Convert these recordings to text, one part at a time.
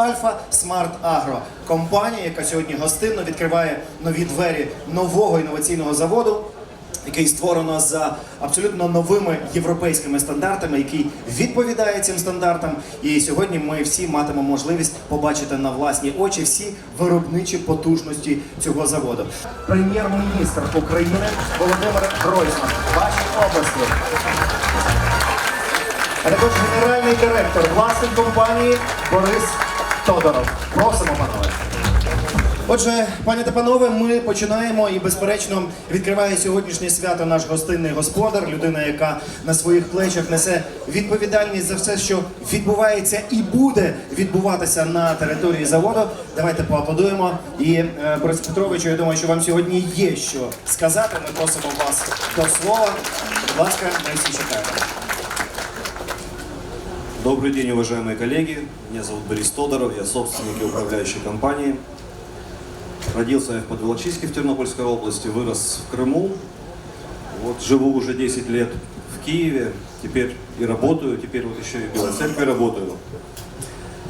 Альфа Смарт Агро, компанія, яка сьогодні гостинно відкриває нові двері нового інноваційного заводу. Який створено за абсолютно новими європейськими стандартами, який відповідає цим стандартам. І сьогодні ми всі матимемо можливість побачити на власні очі всі виробничі потужності цього заводу. Прем'єр-міністр України Володимир Гройсман. Ваші області. А також генеральний директор власник компанії Борис Тодоров. Просимо, панове. Отже, пані та панове, ми починаємо і, безперечно, відкриває сьогоднішнє свято наш гостинний господар, людина, яка на своїх плечах несе відповідальність за все, що відбувається і буде відбуватися на території заводу. Давайте поаплодуємо. І е, Борис Петровичу, я думаю, що вам сьогодні є що сказати. Ми просимо вас до слова. Будь ласка, ми всі чекаємо. Добрый день, уважаемые коллеги. Меня зовут Борис Тодоров, я собственник и управляющий компании. Родился я в Подволочиске в Тернопольской области, вырос в Крыму. Вот живу уже 10 лет в Киеве, теперь и работаю, теперь вот еще и в Белой работаю.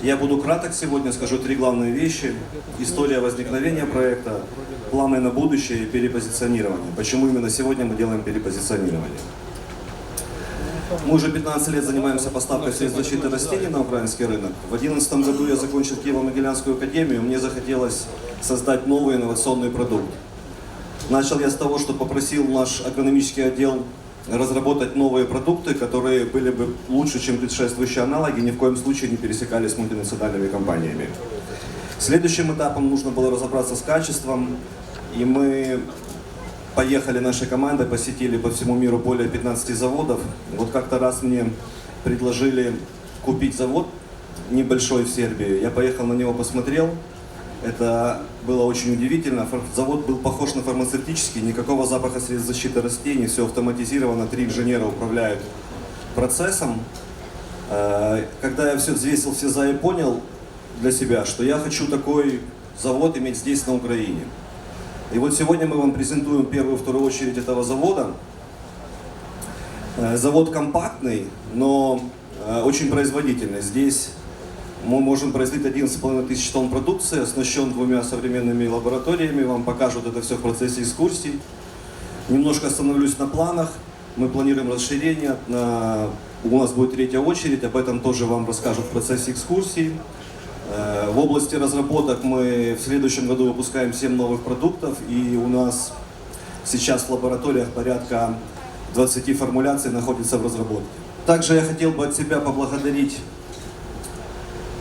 Я буду краток сегодня, скажу три главные вещи. История возникновения проекта, планы на будущее и перепозиционирование. Почему именно сегодня мы делаем перепозиционирование? Мы уже 15 лет занимаемся поставкой средств защиты растений на украинский рынок. В 2011 году я закончил Киево-Могилянскую академию. Мне захотелось создать новый инновационный продукт. Начал я с того, что попросил наш агрономический отдел разработать новые продукты, которые были бы лучше, чем предшествующие аналоги, ни в коем случае не пересекались с мультинациональными компаниями. Следующим этапом нужно было разобраться с качеством, и мы поехали нашей командой, посетили по всему миру более 15 заводов. Вот как-то раз мне предложили купить завод небольшой в Сербии. Я поехал на него, посмотрел. Это было очень удивительно. Завод был похож на фармацевтический, никакого запаха средств защиты растений, все автоматизировано, три инженера управляют процессом. Э, Когда я все взвесил все за и понял для себя, что я хочу такой завод иметь здесь, на Украине. И вот сегодня мы вам презентуем первую, вторую очередь этого завода. Э, Завод компактный, но э, очень производительный. Здесь мы можем производить 11,5 тысяч тонн продукции, оснащен двумя современными лабораториями. Вам покажут это все в процессе экскурсий. Немножко остановлюсь на планах. Мы планируем расширение. На- У нас будет третья очередь, об этом тоже вам расскажут в процессе экскурсий. Э, В области разработок мы в следующем году выпускаем 7 новых продуктов, и у нас сейчас в лабораториях порядка 20 формуляций находится в разработке. Также я хотел бы от себя поблагодарить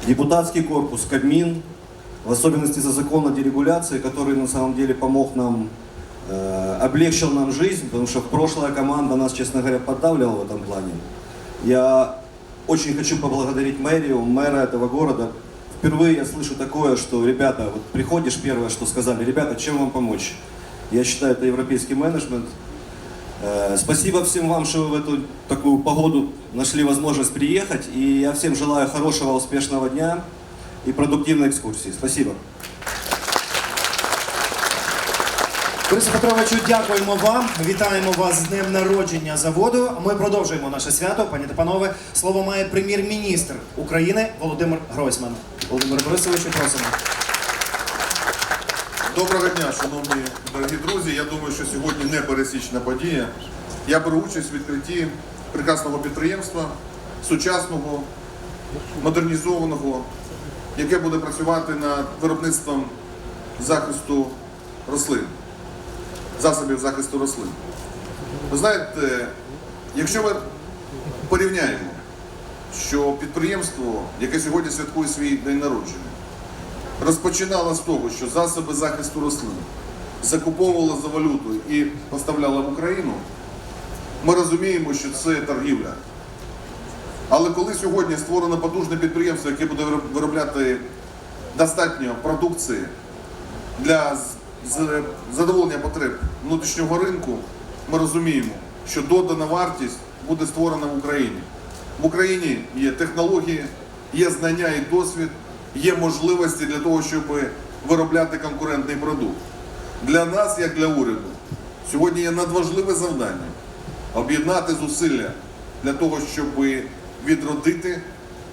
депутатский корпус, Кабмин, в особенности за закон о дерегуляции, который на самом деле помог нам, э, облегчил нам жизнь, потому что прошлая команда нас, честно говоря, поддавливала в этом плане. Я очень хочу поблагодарить мэрию, мэра этого города. Впервые я слышу такое, что, ребята, вот приходишь, первое, что сказали, ребята, чем вам помочь? Я считаю, это европейский менеджмент. Э, Спасибо всем вам, что вы в эту такую погоду нашли возможность приехать. И я всем желаю хорошего, успешного дня и продуктивной экскурсии. Спасибо. Борису Петровичу, дякуємо вам. Вітаємо вас з днем народження заводу. Ми продовжуємо наше свято. Пані та панове, слово має прем'єр-міністр України Володимир Гройсман. Володимир Борисовичу, просимо. Доброго дня, шановні дорогі друзі. Я думаю, що сьогодні не пересічна подія. Я беру участь в відкритті прекрасного підприємства, сучасного, модернізованого, яке буде працювати над виробництвом захисту рослин, засобів захисту рослин. Ви знаєте, якщо ми порівняємо, що підприємство, яке сьогодні святкує свій день народження, розпочинала з того, що засоби захисту рослин закуповувала за валюту і поставляла в Україну, ми розуміємо, що це торгівля. Але коли сьогодні створено потужне підприємство, яке буде виробляти достатньо продукції для задоволення потреб внутрішнього ринку, ми розуміємо, що додана вартість буде створена в Україні. В Україні є технології, є знання і досвід, є можливості для того, щоб виробляти конкурентний продукт. Для нас, як для уряду, сьогодні є надважливе завдання об'єднати зусилля для того, щоб відродити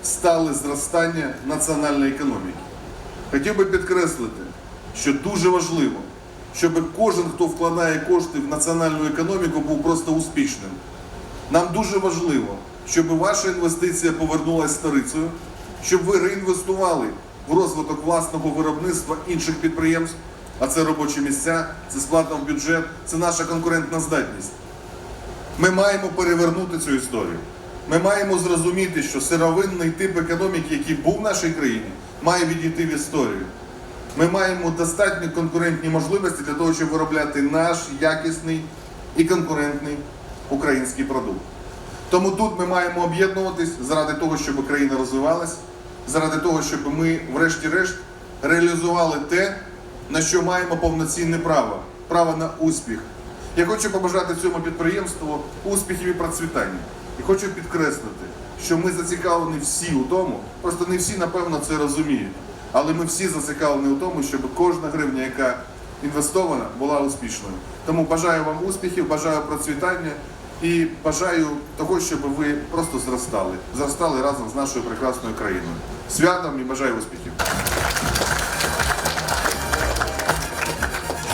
стали зростання національної економіки. Хотів би підкреслити, що дуже важливо, щоб кожен, хто вкладає кошти в національну економіку, був просто успішним. Нам дуже важливо, щоб ваша інвестиція повернулася старицею, щоб ви реінвестували в розвиток власного виробництва інших підприємств, а це робочі місця, це сплата в бюджет, це наша конкурентна здатність. Ми маємо перевернути цю історію. Ми маємо зрозуміти, що сировинний тип економіки, який був в нашій країні, має відійти в історію. Ми маємо достатні конкурентні можливості для того, щоб виробляти наш якісний і конкурентний український продукт. Тому тут ми маємо об'єднуватись заради того, щоб країна розвивалась, заради того, щоб ми, врешті-решт, реалізували те, на що маємо повноцінне право право на успіх. Я хочу побажати цьому підприємству успіхів і процвітання. І хочу підкреслити, що ми зацікавлені всі у тому, просто не всі, напевно, це розуміють. Але ми всі зацікавлені у тому, щоб кожна гривня, яка інвестована, була успішною. Тому бажаю вам успіхів, бажаю процвітання і бажаю того, щоб ви просто зростали. Зростали разом з нашою прекрасною країною. Святом і бажаю успіхів!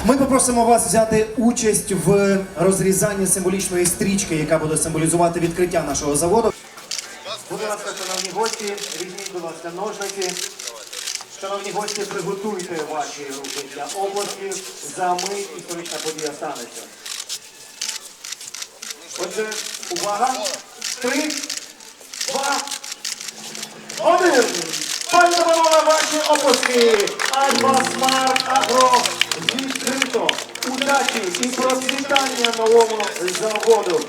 Ми попросимо вас взяти участь в розрізанні символічної стрічки, яка буде символізувати відкриття нашого заводу. Будь ласка, шановні гості, візьміть, будь ласка, ножниці. Шановні гості, приготуйте ваші руки для обласків. За мить історична подія станеться. Отже, увага! Три, два, один! Пані та ваші опуски! Альфа Смарт Агро відкрито! Удачі і процвітання новому заводу!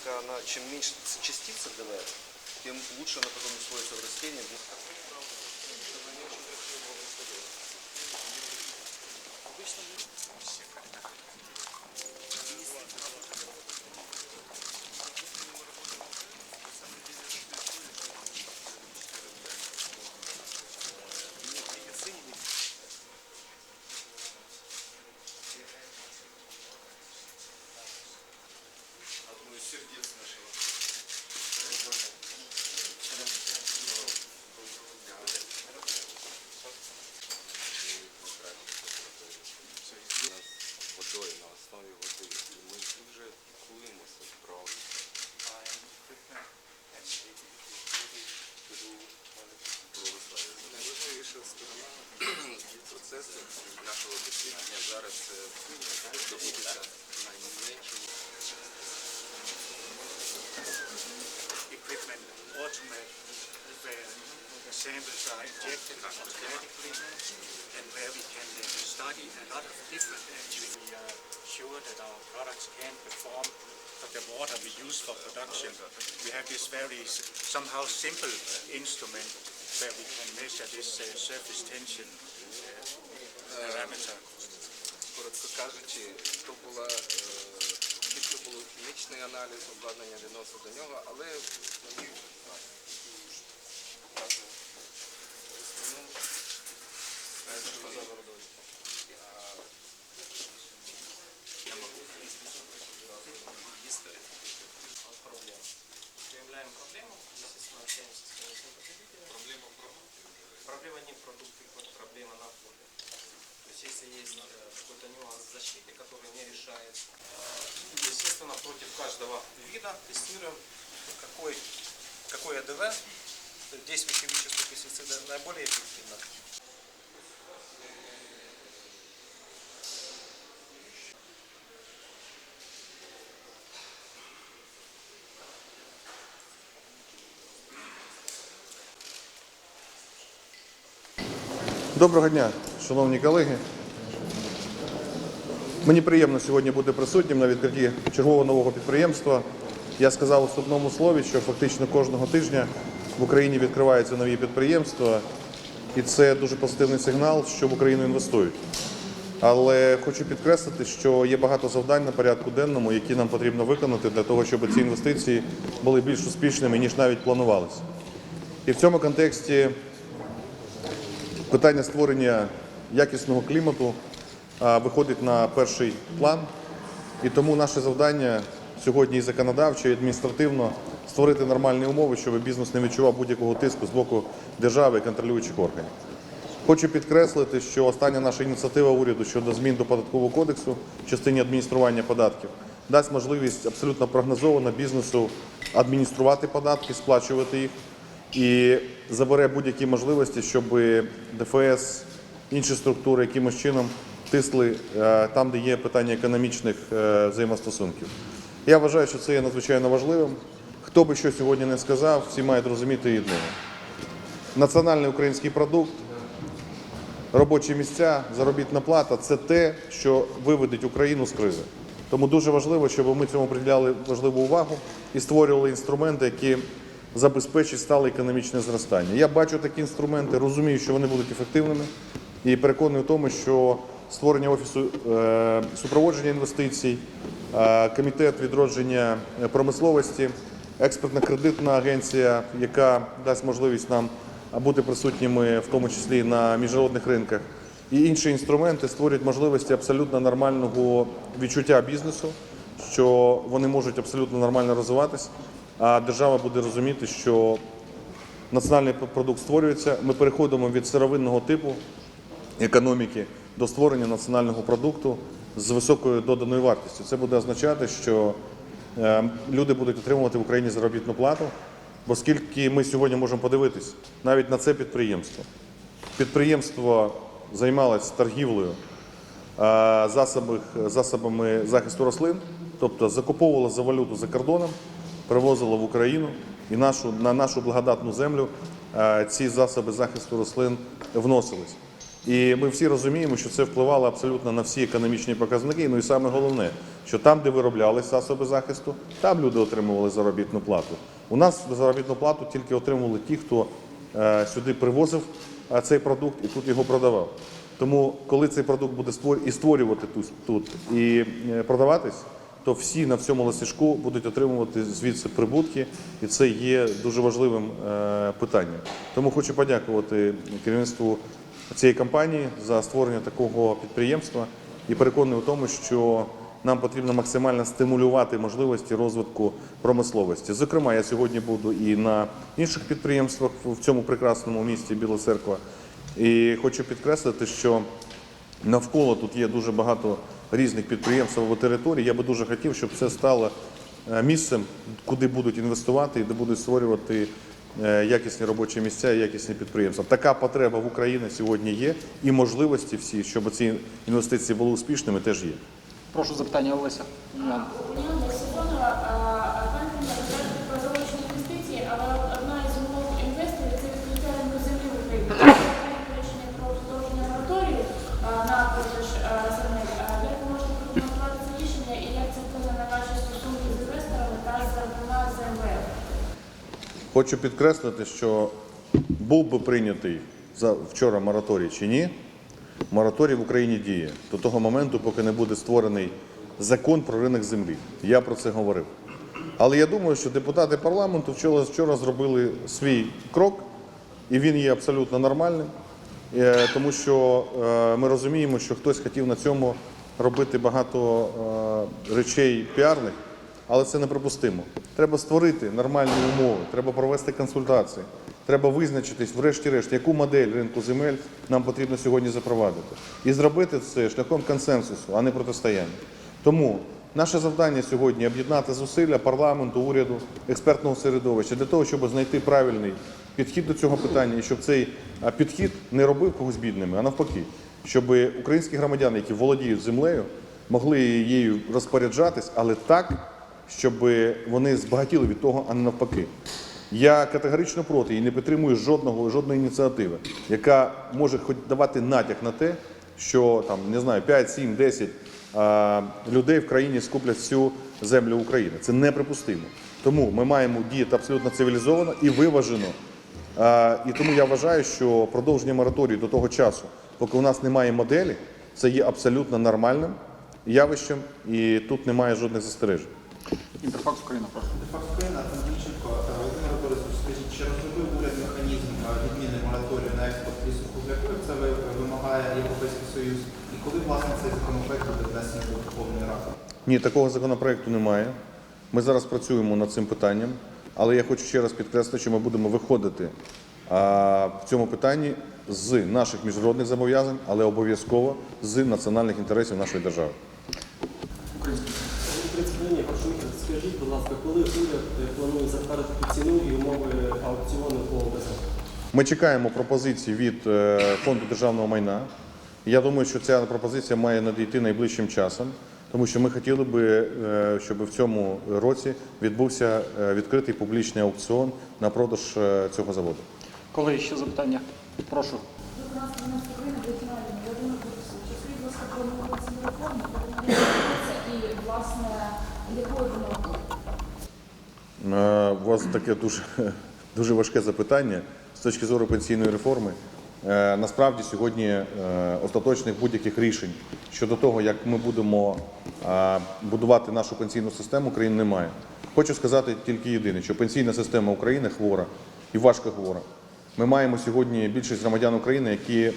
Очистка, она, чем меньше частиц ДВ, тем лучше она потом усвоится в растение. Одно Найважливіша сторона процесу нашого дослідження зараз це здобутися найменшим equipment automate where the samples are injected automatically and where we can then study a lot of different activities. We are sure that our products can perform the water we use for production. We have this very s- somehow simple instrument where we can measure this uh, surface tension uh, parameter. Коротко кажучи, то була е, більше було хімічний аналіз, обладнання відносно до нього, але мені тестируем, какой, какой АДВ, действующее вещество пестицида, наиболее эффективно. Доброго дня, шановні колеги. Мені приємно сьогодні бути присутнім на відкритті чергового нового підприємства. Я сказав у вступному слові, що фактично кожного тижня в Україні відкриваються нові підприємства, і це дуже позитивний сигнал, що в Україну інвестують. Але хочу підкреслити, що є багато завдань на порядку денному, які нам потрібно виконати для того, щоб ці інвестиції були більш успішними, ніж навіть планувалися. І в цьому контексті питання створення якісного клімату виходить на перший план. І тому наше завдання сьогодні і законодавчо, і адміністративно створити нормальні умови, щоб бізнес не відчував будь-якого тиску з боку держави і контролюючих органів. Хочу підкреслити, що остання наша ініціатива уряду щодо змін до податкового кодексу в частині адміністрування податків дасть можливість абсолютно прогнозовано бізнесу адмініструвати податки, сплачувати їх і забере будь-які можливості, щоб ДФС, інші структури якимось чином тисли е, там, де є питання економічних е, взаємостосунків. Я вважаю, що це є надзвичайно важливим. Хто би що сьогодні не сказав, всі мають розуміти одного. Національний український продукт робочі місця, заробітна плата це те, що виведеть Україну з кризи. Тому дуже важливо, щоб ми цьому приділяли важливу увагу і створювали інструменти, які забезпечать стале економічне зростання. Я бачу такі інструменти, розумію, що вони будуть ефективними, і переконаний в тому, що створення офісу е, супроводження інвестицій, е, комітет відродження е, промисловості, експертно-кредитна агенція, яка дасть можливість нам бути присутніми, в тому числі на міжнародних ринках, і інші інструменти створюють можливості абсолютно нормального відчуття бізнесу, що вони можуть абсолютно нормально розвиватись, а держава буде розуміти, що національний продукт створюється. Ми переходимо від сировинного типу економіки до створення національного продукту з високою доданою вартістю. Це буде означати, що е, люди будуть отримувати в Україні заробітну плату, бо скільки ми сьогодні можемо подивитись навіть на це підприємство. Підприємство займалось торгівлею е, засобами захисту рослин, тобто закуповувало за валюту за кордоном, привозило в Україну і нашу, на нашу благодатну землю е, ці засоби захисту рослин вносились. І ми всі розуміємо, що це впливало абсолютно на всі економічні показники. Ну і саме головне, що там, де вироблялись засоби захисту, там люди отримували заробітну плату. У нас заробітну плату тільки отримували ті, хто е, сюди привозив е, цей продукт і тут його продавав. Тому, коли цей продукт буде і створювати тут, тут і е, продаватись, то всі на всьому лисичку будуть отримувати звідси прибутки, і це є дуже важливим питанням. Тому хочу подякувати керівництву цієї компанії за створення такого підприємства і переконаний у тому, що нам потрібно максимально стимулювати можливості розвитку промисловості. Зокрема, я сьогодні буду і на інших підприємствах в цьому прекрасному місті Біла Церква. І хочу підкреслити, що навколо тут є дуже багато різних підприємств або територій. Я би дуже хотів, щоб це стало е, місцем, куди будуть інвестувати і де будуть створювати якісні робочі місця і якісні підприємства. Така потреба в Україні сьогодні є, і можливості всі, щоб ці інвестиції були успішними, теж є. Прошу запитання Олеся. Хочу підкреслити, що був би прийнятий вчора мораторій чи ні, мораторій в Україні діє до того моменту, поки не буде створений закон про ринок землі. Я про це говорив. Але я думаю, що депутати парламенту вчора, вчора зробили свій крок, і він є абсолютно нормальним, е, тому що е, ми розуміємо, що хтось хотів на цьому робити багато е, речей піарних, але це неприпустимо. Треба створити нормальні умови, треба провести консультації, треба визначитись, врешті-решт, яку модель ринку земель нам потрібно сьогодні запровадити. І зробити це шляхом консенсусу, а не протистояння. Тому наше завдання сьогодні об'єднати зусилля парламенту, уряду, експертного середовища для того, щоб знайти правильний підхід до цього питання, і щоб цей підхід не робив когось бідними, а навпаки, щоб українські громадяни, які володіють землею, могли її розпоряджатись, але так, щоб вони збагатіли від того, а не навпаки. Я категорично проти і не підтримую жодного жодної ініціативи, яка може хоч давати натяк на те, що там не знаю 5, 7, 10 а, людей в країні скуплять всю землю України. Це неприпустимо. Тому ми маємо діяти абсолютно цивілізовано і виважено. А, і тому я вважаю, що продовження мораторію до того часу, поки у нас немає моделі Це є абсолютно нормальним явищем, і тут немає жодних застережень. Інтерфакс Україна, прошу. Факт Україна, Дмитриченко, Володимир Борисович, скажіть, чи розробив уряд механізм е, відміни мораторію на експорт лісу-кругляку, як це вимагає Європейський Союз, і коли, власне, цей законопроект буде внесений до Верховної Ради? Ні, такого законопроекту немає. Ми зараз працюємо над цим питанням, але я хочу ще раз підкреслити, що ми будемо виходити в цьому питанні з наших міжнародних зобов'язань, але обов'язково з національних інтересів нашої держави. Михайло, скажіть, будь ласка, коли уряд е, планує затвердити ціну і умови аукціону по ОБЗ? Ми чекаємо пропозиції від е, фонду державного майна. Я думаю, що ця пропозиція має надійти найближчим часом, тому що ми хотіли би, е, щоб в цьому році відбувся відкритий публічний аукціон на продаж цього заводу. Коли ще запитання? Прошу. До нас до нас України регіональні Володимир Борисович. Скажіть, будь ласка, про міграційну реформу, коли вона відбудеться і, власне, якою вона буде? Е, У вас таке дуже, дуже важке запитання з точки зору пенсійної реформи. Е, Насправді сьогодні е, остаточних будь-яких рішень щодо того, як ми будемо е, будувати нашу пенсійну систему, країн немає. Хочу сказати тільки єдине, що пенсійна система України хвора і важко хвора. Ми маємо сьогодні більшість громадян України, які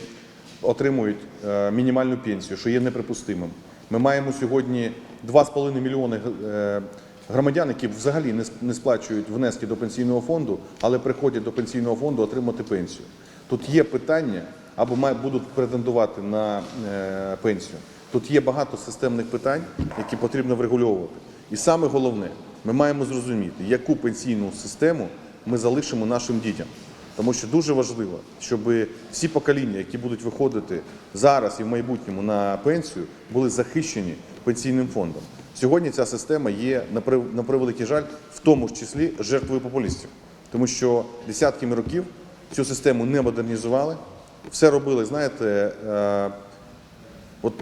отримують е, мінімальну пенсію, що є неприпустимим. Ми маємо сьогодні 2,5 мільйони е, громадян, які взагалі не сплачують внески до пенсійного фонду, але приходять до пенсійного фонду отримати пенсію. Тут є питання або будуть претендувати на е, пенсію. Тут є багато системних питань, які потрібно врегульовувати. І саме головне, ми маємо зрозуміти, яку пенсійну систему ми залишимо нашим дітям. Тому що дуже важливо, щоб всі покоління, які будуть виходити зараз і в майбутньому на пенсію, були захищені пенсійним фондом. Сьогодні ця система є на превеликий жаль, в тому числі жертвою популістів, тому що десятками років цю систему не модернізували, все робили, знаєте, е, От,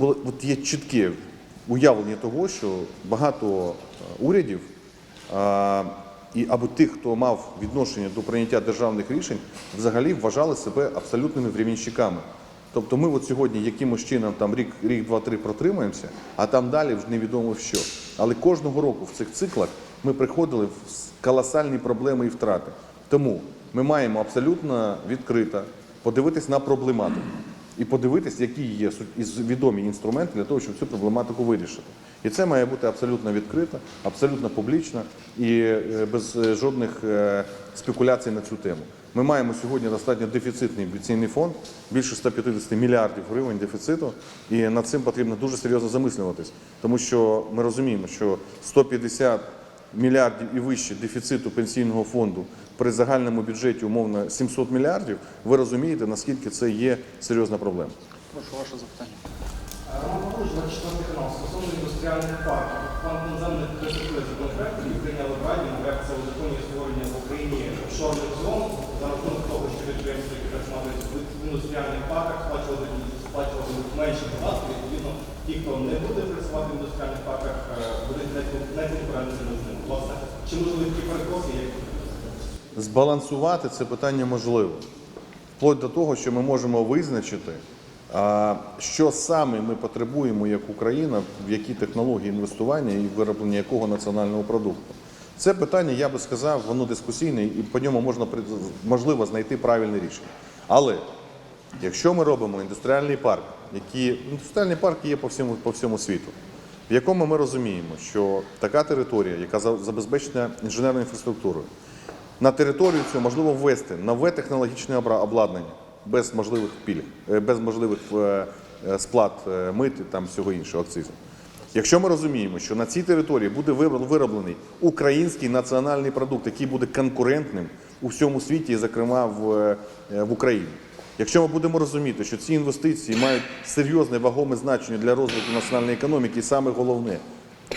от є чітке уявлення того, що багато е, урядів а, і або тих, хто мав відношення до прийняття державних рішень, взагалі вважали себе абсолютними временщиками. Тобто ми от сьогодні якимось чином там рік, рік, два, три протримаємося, а там далі вже невідомо в що. Але кожного року в цих циклах ми приходили в колосальні проблеми і втрати. Тому ми маємо абсолютно відкрито подивитись на проблематику і подивитись, які є відомі інструменти для того, щоб цю проблематику вирішити. І це має бути абсолютно відкрито, абсолютно публічно і е, без е, жодних е, спекуляцій на цю тему. Ми маємо сьогодні достатньо дефіцитний пенсійний фонд, більше 150 мільярдів гривень дефіциту, і над цим потрібно дуже серйозно замислюватись, тому що ми розуміємо, що 150 мільярдів і вище дефіциту пенсійного фонду при загальному бюджеті умовно 700 мільярдів, ви розумієте, наскільки це є серйозна проблема. Прошу ваше запитання. Роман Павлович, 24 канал, стосовно індустріальних парків. План іноземних перспектив законопроекту і прийняли Раді, мовляв, це узаконює створення в Україні офшорних зон за рахунок того, що підприємства, які працювали в індустріальних парках, сплачували, сплачували менше податки. Відповідно, ті, хто не буде працювати в індустріальних парках, е, будуть неконкурентними з ними. Власне, чи можливі такі перекоси, як Збалансувати це питання можливо. Вплоть до того, що ми можемо визначити, що саме ми потребуємо як Україна, в які технології інвестування і вироблення якого національного продукту. Це питання, я би сказав, воно дискусійне і по ньому можна можливо знайти правильне рішення. Але якщо ми робимо індустріальний парк, які індустріальні парки є по всьому, по всьому світу, в якому ми розуміємо, що така територія, яка за- забезпечена інженерною інфраструктурою, на територію цю можливо ввести нове технологічне обладнання без можливих пільг, е, без можливих е, е, сплат мит і там всього іншого акцизу. Якщо ми розуміємо, що на цій території буде вироблений український національний продукт, який буде конкурентним у всьому світі, і, зокрема в, в Україні. Якщо ми будемо розуміти, що ці інвестиції мають серйозне вагоме значення для розвитку національної економіки, і саме головне,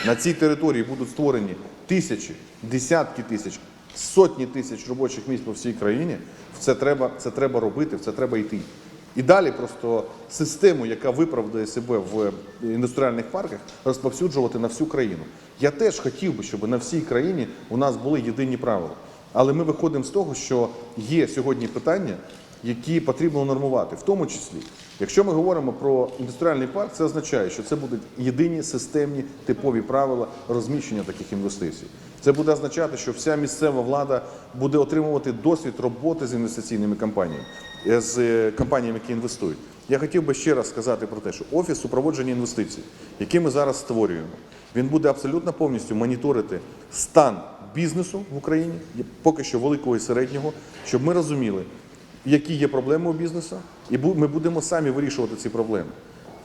на цій території будуть створені тисячі, десятки тисяч, сотні тисяч робочих місць по всій країні, це треба, це треба робити, в це треба йти. І далі просто систему, яка виправдає себе в індустріальних парках, розповсюджувати на всю країну. Я теж хотів би, щоб на всій країні у нас були єдині правила. Але ми виходимо з того, що є сьогодні питання які потрібно нормувати, в тому числі. Якщо ми говоримо про індустріальний парк, це означає, що це будуть єдині системні типові правила розміщення таких інвестицій. Це буде означати, що вся місцева влада буде отримувати досвід роботи з інвестиційними компаніями, е, з е, компаніями, які інвестують. Я хотів би ще раз сказати про те, що офіс супроводження інвестицій, який ми зараз створюємо, він буде абсолютно повністю моніторити стан бізнесу в Україні, поки що великого і середнього, щоб ми розуміли, які є проблеми у бізнесу, і ми будемо самі вирішувати ці проблеми.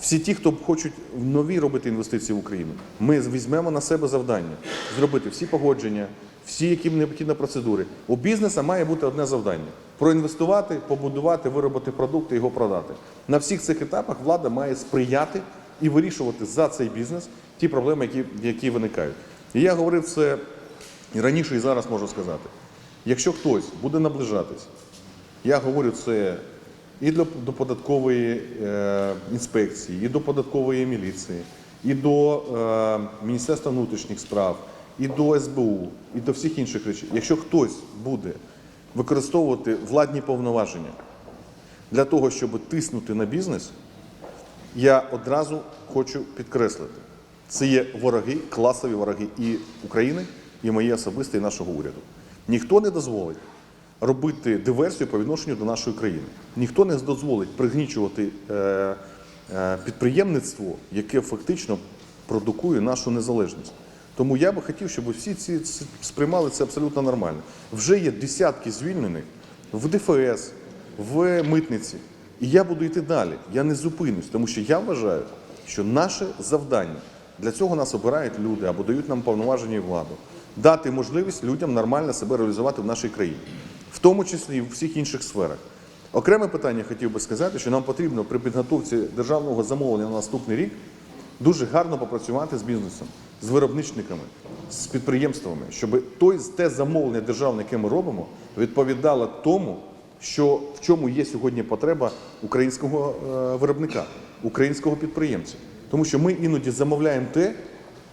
Всі ті, хто хочуть нові робити інвестиції в Україну, ми візьмемо на себе завдання зробити всі погодження, всі, які необхідні процедури. У бізнесу має бути одне завдання: проінвестувати, побудувати, виробити продукт і його продати. На всіх цих етапах влада має сприяти і вирішувати за цей бізнес ті проблеми, які, які виникають. І я говорив це раніше, і зараз можу сказати. Якщо хтось буде наближатись, я говорю це і до, податкової е, інспекції, і до податкової міліції, і до е, Міністерства внутрішніх справ, і до СБУ, і до всіх інших речей. Якщо хтось буде використовувати владні повноваження для того, щоб тиснути на бізнес, я одразу хочу підкреслити, це є вороги, класові вороги і України, і мої особисті, і нашого уряду. Ніхто не дозволить робити диверсію по відношенню до нашої країни. Ніхто не дозволить пригнічувати е, е, підприємництво, яке фактично продукує нашу незалежність. Тому я би хотів, щоб всі ці ці сприймали це абсолютно нормально. Вже є десятки звільнених в ДФС, в митниці. І я буду йти далі. Я не зупинюсь, тому що я вважаю, що наше завдання для цього нас обирають люди або дають нам повноваження і владу, дати можливість людям нормально себе реалізувати в нашій країні, в тому числі і в всіх інших сферах. Окреме питання хотів би сказати, що нам потрібно при підготовці державного замовлення на наступний рік дуже гарно попрацювати з бізнесом, з виробничниками, з підприємствами, щоб той, те замовлення державне, яке ми робимо, відповідало тому, що в чому є сьогодні потреба українського е, виробника, українського підприємця. Тому що ми іноді замовляємо те,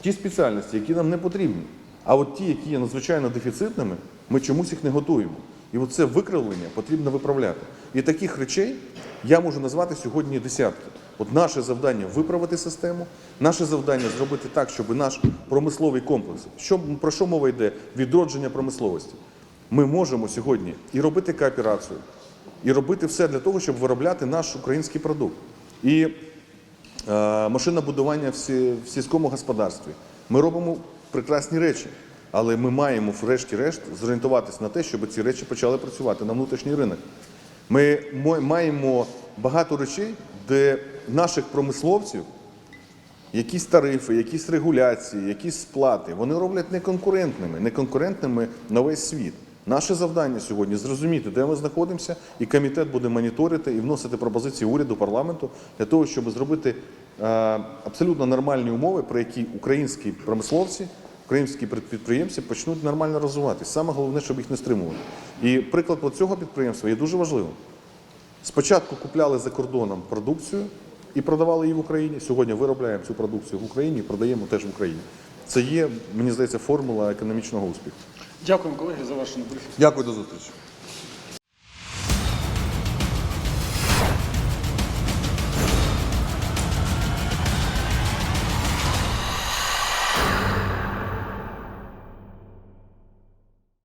ті спеціальності, які нам не потрібні. А от ті, які є надзвичайно дефіцитними, ми чомусь їх не готуємо. І оце викривлення потрібно виправляти. І таких речей я можу назвати сьогодні десятки. От наше завдання виправити систему, наше завдання зробити так, щоб наш промисловий комплекс, що, про що мова йде? Відродження промисловості. Ми можемо сьогодні і робити кооперацію, і робити все для того, щоб виробляти наш український продукт. І е, машинобудування в, сільському господарстві. Ми робимо прекрасні речі, але ми маємо, врешті-решт, зорієнтуватися на те, щоб ці речі почали працювати на внутрішній ринок. Ми маємо багато речей, де наших промисловців якісь тарифи, якісь регуляції, якісь сплати, вони роблять неконкурентними, неконкурентними на весь світ. Наше завдання сьогодні зрозуміти, де ми знаходимося, і комітет буде моніторити і вносити пропозиції уряду, парламенту для того, щоб зробити е, абсолютно нормальні умови, при які українські промисловці, українські під- підприємці почнуть нормально розвиватися. Саме головне, щоб їх не стримували. І приклад цього підприємства є дуже важливим. Спочатку купляли за кордоном продукцію і продавали її в Україні. Сьогодні виробляємо цю продукцію в Україні і продаємо теж в Україні. Це є, мені здається, формула економічного успіху. Дякуємо, колеги, за вашу брифінг. Дякую до зустрічі.